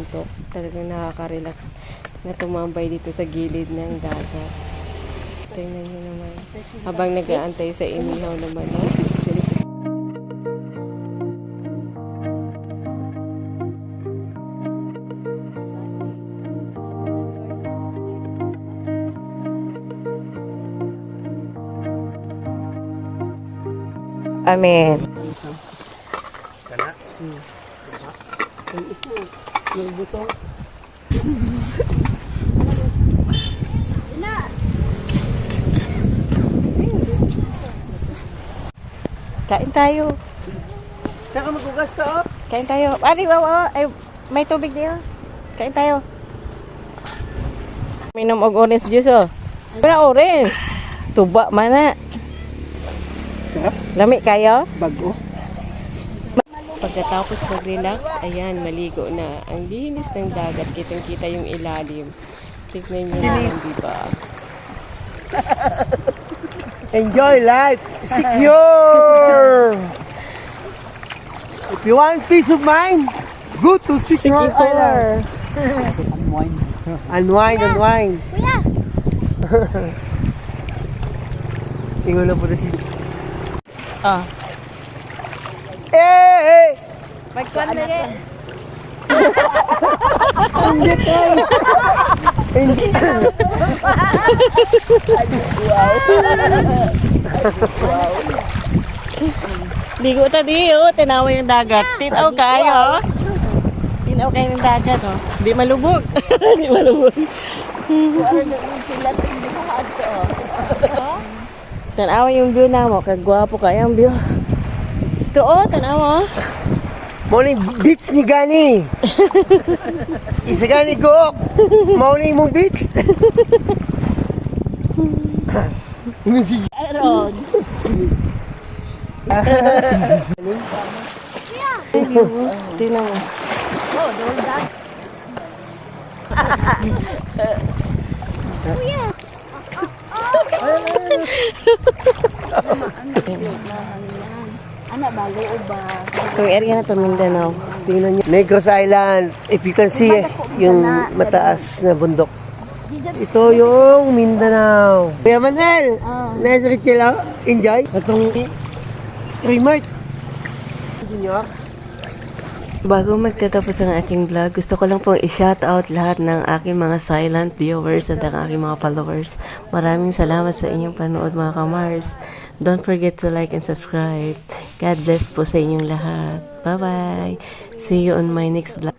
Ito, talagang nakaka-relax na tumambay dito sa gilid ng dagat. Tingnan nyo naman. Habang nag-aantay sa inihaw na manok. Amen. Kain tayo. Saan ka magugas to? oh? Kain tayo. Ari, wow, wow. Ay, may tubig niyo. Kain tayo. Minom og orange juice oh. Wala orange. Tuba man na. Sarap. Lami kayo? Bago. Pagkatapos mag-relax, ayan, maligo na. Ang linis ng dagat, kitang-kita yung ilalim. Tignan nyo naman, di ba? Enjoy life. Secure. If you want peace of mind, go to Secure Island. Unwind. Unwind, unwind. Kuya! Tingnan na po na si... Ah. Eh! Magkuhan na rin. Hindi tayo. Hindi. Ligo ta di oh, tinawa yung dagat. Tinaw kayo. Tinaw kayo ng dagat oh. Di malubog. Di malubog. Tanawa yung view na mo, kagwapo kayo ang view. Ito oh, tanawa oh. Morning beats ni Gani. Isa Gani go. Morning mong beats. Yung si Aaron. Tingnan mo. Kung area na to Mindanao. Tingnan niyo. Negros Island. If you can see, yung mataas na bundok. Ito yung Mindanao. Kuya Manel, nasa Richelo, enjoy. Itong Remart. Junior. Bago magtatapos ang aking vlog, gusto ko lang pong i-shout out lahat ng aking mga silent viewers at ang aking mga followers. Maraming salamat sa inyong panood mga kamars. Don't forget to like and subscribe. God bless po sa inyong lahat. Bye-bye. See you on my next vlog.